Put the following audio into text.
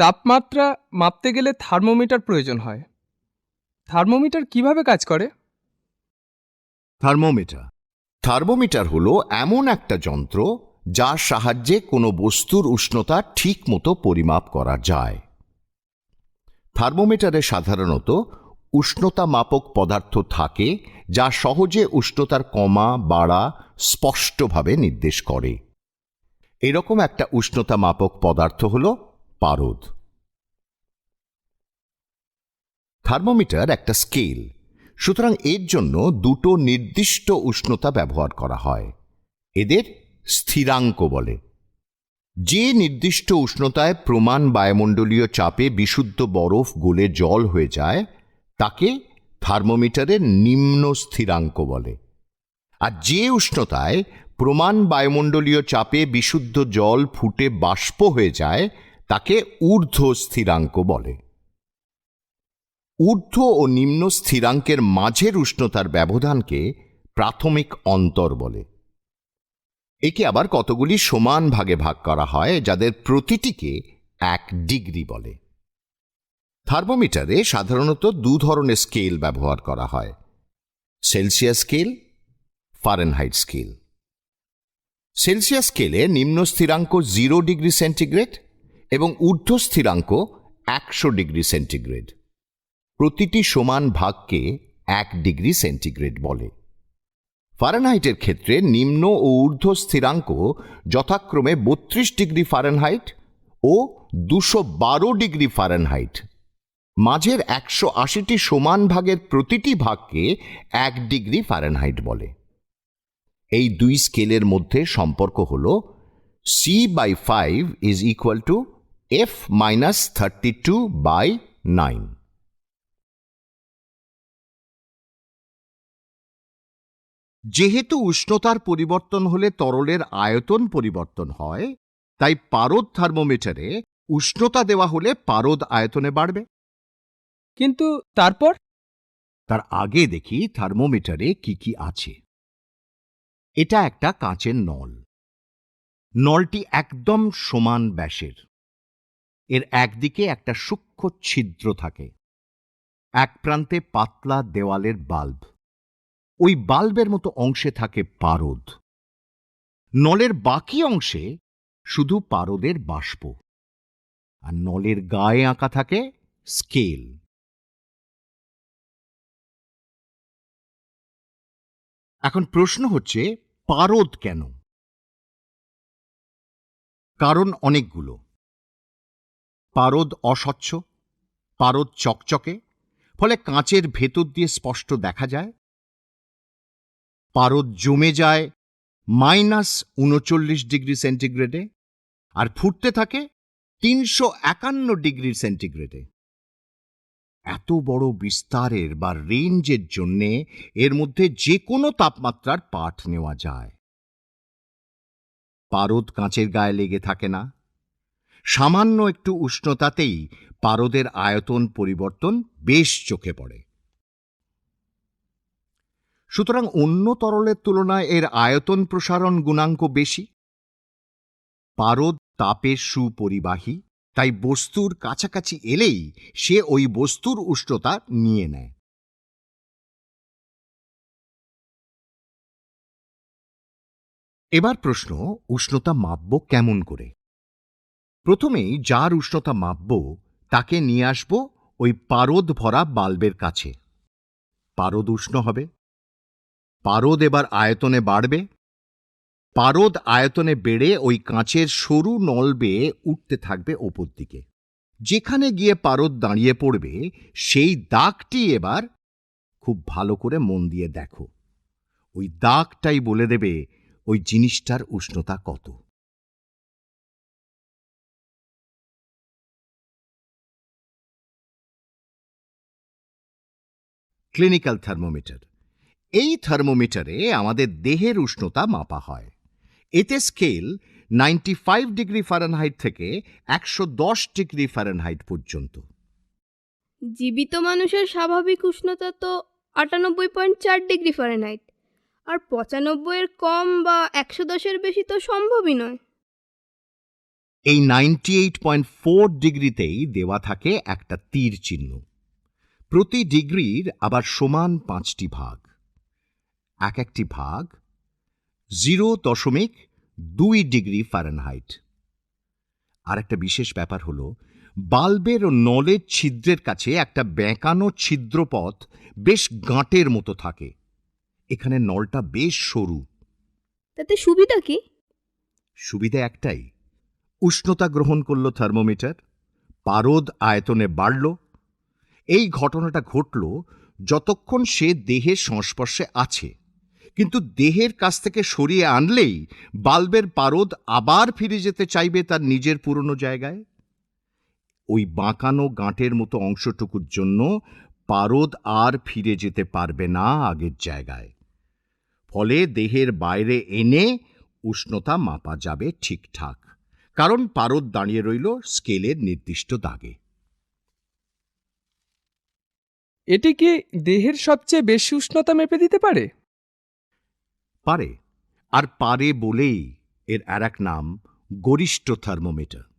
তাপমাত্রা মাপতে গেলে থার্মোমিটার প্রয়োজন হয়। থার্মোমিটার কীভাবে কাজ করে? থার্মোমিটার। থার্মোমিটার হলো এমন একটা যন্ত্র যার সাহায্যে কোনো বস্তুর উষ্ণতা ঠিক মতো পরিমাপ করা যায়। থার্মোমিটারে সাধারণত উষ্ণতা মাপক পদার্থ থাকে যা সহজে উষ্ণতার কমা, বাড়া স্পষ্টভাবে নির্দেশ করে। এরকম একটা উষ্ণতা মাপক পদার্থ হল পারদ। থার্মোমিটার একটা স্কেল, সুতরাং এর জন্য দুটো নির্দিষ্ট উষ্ণতা ব্যবহার করা হয়। এদের স্থিরাঙ্ক বলে। যে নির্দিষ্ট উষ্ণতায় প্রমাণ বায়ুমণ্ডলীয় চাপে বিশুদ্ধ বরফ গলে জল হয়ে যায়, তাকে থার্মোমিটারের নিম্ন স্থিরাঙ্ক বলে। আর যে উষ্ণতায় প্রমাণ বায়ুমণ্ডলীয় চাপে বিশুদ্ধ জল ফুটে বাষ্প হয়ে যায় তাকে ঊর্ধ্ব স্থিরাঙ্ক বলে। ঊর্ধ্ব ও নিম্ন স্থিরাঙ্কের মাঝের উষ্ণতার ব্যবধানকে প্রাথমিক অন্তর বলে। একে আবার কতগুলি সমান ভাগে ভাগ করা হয়, যাদের প্রতিটিকে এক ডিগ্রি বলে। থার্মোমিটারে সাধারণত দু ধরনের স্কেল ব্যবহার করা হয়, Celsius scale, Fahrenheit scale. Celsius স্কেলে নিম্ন স্থিরাঙ্ক জিরো ডিগ্রি সেন্টিগ্রেড এবং ঊর্ধ্ব স্থিরাঙ্ক একশো ডিগ্রি সেন্টিগ্রেড। প্রতিটি সমান ভাগকে এক ডিগ্রি সেন্টিগ্রেড বলে। ফারেনহাইটের ক্ষেত্রে নিম্ন ও ঊর্ধ্ব স্থিরাঙ্ক যথাক্রমে বত্রিশ ডিগ্রি ফারেনহাইট ও দুশো বারো ডিগ্রি ফারেনহাইট। মাঝের একশো আশিটি সমান ভাগের প্রতিটি ভাগকে এক ডিগ্রি ফারেনহাইট বলে। এই দুই স্কেলের মধ্যে সম্পর্ক হল C by five is equal to F minus thirty two by nine যেহেতু উষ্ণতার পরিবর্তন হলে তরলের আয়তন পরিবর্তন হয় তাই পারদ থার্মোমিটারে উষ্ণতা দেওয়া হলে পারদ আয়তনে বাড়বে। কিন্তু তারপর? তার আগে দেখি থার্মোমিটারে কি কি আছে। এটা একটা কাঁচের নল। নলটি একদম সমান ব্যাসের। এর একদিকে একটা সূক্ষ্ম ছিদ্র থাকে, এক প্রান্তে পাতলা দেওয়ালের বাল্ব। ওই বাল্বের মতো অংশে থাকে পারদ। নলের বাকি অংশে শুধু পারদের বাষ্প। আর নলের গায়ে আঁকা থাকে স্কেল। এখন প্রশ্ন হচ্ছে, পারদ কেন? কারণ অনেকগুলো। পারদ অস্বচ্ছ, পারদ চকচকে, ফলে কাঁচের ভেতর দিয়ে স্পষ্ট দেখা যায়। পারদ জমে যায় মাইনাস উনচল্লিশ ডিগ্রি সেন্টিগ্রেডে আর ফুটতে থাকে তিনশো একান্ন ডিগ্রি সেন্টিগ্রেডে। এত বড় বিস্তারের বা রেঞ্জের জন্যে এর মধ্যে যে কোনো তাপমাত্রার পাঠ নেওয়া যায়। পারদ কাঁচের গায়ে লেগে থাকে না। সামান্য একটু উষ্ণতাতেই পারদের আয়তন পরিবর্তন বেশ চোখে পড়ে। সুতরাং অন্য তরলের তুলনায় এর আয়তন প্রসারণ গুণাঙ্ক বেশি। পারদ তাপের সুপরিবাহী, তাই বস্তুর কাছাকাছি এলেই সে ওই বস্তুর উষ্ণতা নিয়ে নেয়। এবার প্রশ্ন, উষ্ণতা মাপব কেমন করে? প্রথমেই যার উষ্ণতা মাপব, তাকে নিয়ে আসব ওই পারদ ভরা বাল্বের কাছে। পারদ উষ্ণ হবে। পারদ এবার আয়তনে বাড়বে। পারদ আয়তনে বেড়ে ওই কাঁচের সরু নল বেয়ে উঠতে থাকবে ওপর দিকে। যেখানে গিয়ে পারদ দাঁড়িয়ে পড়বে, সেই দাগটি এবার খুব ভালো করে মন দিয়ে দেখো। ওই দাগটাই বলে দেবে ওই জিনিসটার উষ্ণতা কত। ক্লিনিক্যাল থার্মোমিটার এই থার্মোমিটারে আমাদের দেহের উষ্ণতা মাপা হয়। এতে scale ninety five degree Fahrenheit থেকে একশো দশ ডিগ্রি ফারেনহাইট পর্যন্ত। জীবিত মানুষের স্বাভাবিক উষ্ণতা তো আটানব্বই পয়েন্ট চার ডিগ্রি ফারেনহাইট আর পঁচানব্বইয়ের কম বা একশো দশের বেশি তো সম্ভবই নয়। এই নাইনটি এইট পয়েন্ট ফোর ডিগ্রিতেই দেওয়া থাকে একটা তীর চিহ্ন। প্রতি ডিগ্রির আবার সমান পাঁচটি ভাগ। এক একটি ভাগ জিরো দশমিক দুই ডিগ্রি ফারেনহাইট। আর একটা বিশেষ ব্যাপার হলো বাল্বের ও নলের ছিদ্রের কাছে একটা বেঁকানো ছিদ্রপথ বেশ গাঁটের মতো থাকে। এখানে নলটা বেশ সরু। তাতে সুবিধা কি? সুবিধা একটাই উষ্ণতা গ্রহণ করল থার্মোমিটার পারদ আয়তনে বাড়ল এই ঘটনাটা ঘটল যতক্ষণ সে দেহের সংস্পর্শে আছে। কিন্তু দেহের কাছ থেকে সরিয়ে আনলেই বাল্বের পারদ আবার ফিরে যেতে চাইবে তার নিজের পুরনো জায়গায়। ওই বাঁকানো গাঁটের মতো অংশটুকুর জন্য পারদ আর ফিরে যেতে পারবে না আগের জায়গায়। ফলে দেহের বাইরে এনে উষ্ণতা মাপা যাবে ঠিকঠাক। কারণ পারদ দাঁড়িয়ে রইল স্কেলের নির্দিষ্ট দাগে। এটি কি দেহের সবচেয়ে বেশি উষ্ণতা মেপে দিতে পারে? পারে। আর পারে বলেই এর আর এক নাম গরিষ্ঠ থার্মোমিটার।